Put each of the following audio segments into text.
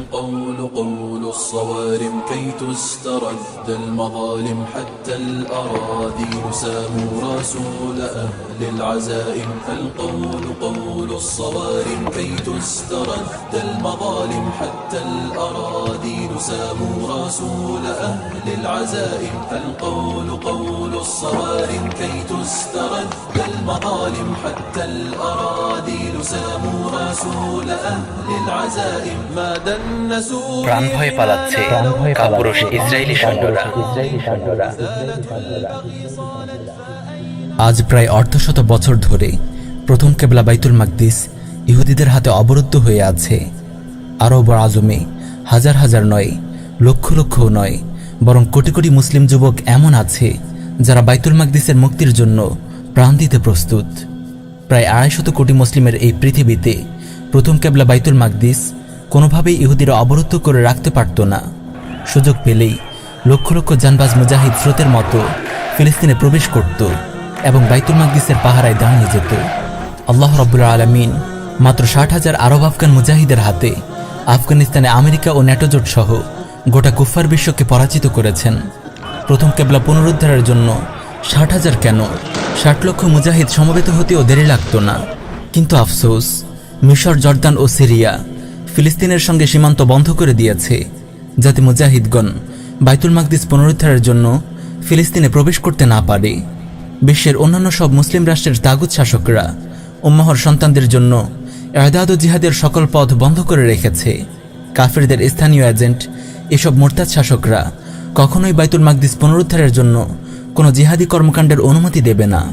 فالقول قول الصوارم كي تسترد المظالم حتى الأراضي ساموا رسول أهل العزائم. فالقول قول الصوارم كي تسترد المظالم حتى الأراضي ساموا رسول أهل العزائم. فالقول قول الصوارم كي تسترد المظالم حتى الأراضي প্রাণ ভয়ে পালাচ্ছে কাপুরুষ ইসরায়েলি সৈন্যরা। আজ প্রায় অর্ধশত বছর ধরে প্রথম কেবলা বাইতুল মাকদিস ইহুদিদের হাতে অবরুদ্ধ হয়ে আছে। আরব আজমে হাজার হাজার নয় লক্ষ লক্ষও নয় বরং কোটি কোটি মুসলিম যুবক এমন আছে যারা বাইতুল মাকদিসের মুক্তির জন্য প্রাণ দিতে প্রস্তুত। প্রায় আড়াইশত কোটি মুসলিমের এই পৃথিবীতে প্রথম কেবলা বাইতুল মাকদিস কোনোভাবেই ইহুদিরা অবরুদ্ধ করে রাখতে পারত না। সুযোগ পেলেই লক্ষ লক্ষ জানবাজ মুজাহিদ স্রোতের মতো ফিলিস্তিনে প্রবেশ করত এবং বাইতুল মাকদিসের পাহারায় দাঁড়িয়ে যেত। আল্লাহ রব্বুল আলমিন মাত্র ষাট হাজার আরব আফগান মুজাহিদের হাতে আফগানিস্তানে আমেরিকা ও ন্যাটোজোট সহ গোটা কুফার বিশ্বকে পরাজিত করেছেন। প্রথম কেবলা পুনরুদ্ধারের জন্য ষাট হাজার কেন ষাট লক্ষ মুজাহিদ সমবেত হতেও দেরি লাগতো না। কিন্তু আফসোস, মিশর, জর্দান ও সিরিয়া ফিলিস্তিনের সঙ্গে সীমান্ত বন্ধ করে দিয়েছে। যাতে মুজাহিদগণ বাইতুল মাকদিস পুনরুদ্ধারের জন্য ফিলিস্তিনে প্রবেশ করতে না পারে। বিশ্বের অন্যান্য সব মুসলিম রাষ্ট্রের তাগুদ শাসকরা উম্মাহর সন্তানদের জন্য এদাদ ও জিহাদের সকল পথ বন্ধ করে রেখেছে। কাফেরদের স্থানীয় এজেন্ট, এসব মোরতাদ শাসকরা কখনোই বাইতুল মাকদিস পুনরুদ্ধারের জন্য কোনো জিহাদি কর্মকাণ্ডের অনুমতি দেবে না।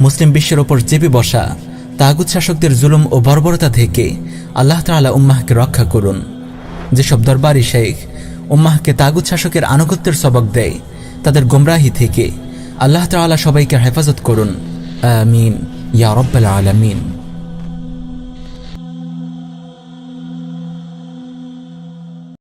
মুসলিম বিশ্বের ওপর চেপে বসা তাগুদ শাসকদের জুলুম ও বর্বরতা থেকে আল্লাহ তালা উম্মাহকে রক্ষা করুন। যেসব দরবারি শেখ উম্মাহকে তাগুদ শাসকের আনুগত্যের সবক দেয়, তাদের গোমরাহি থেকে আল্লাহ তালা সবাইকে হেফাজত করুন। আমিন। ইয়া রব্বাল আলামিন।